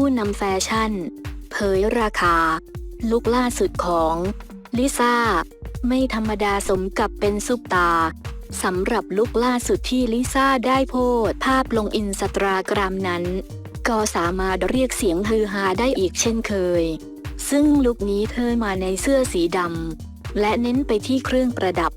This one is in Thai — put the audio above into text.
ผู้นำแฟชั่น เผยราคา ลุกล่าสุดของลิซ่า ไม่ธรรมดาสมกับเป็นซุปตาสำหรับลุกล่าสุดที่ลิซ่าได้โพสภาพลงอินสตาแกรมนั้น ก็สามารถเรียกเสียงฮือฮาได้อีกเช่นเคย ซึ่งลุคนี้เธอมาในเสื้อสีดำและเน้นไปที่เครื่องประดับ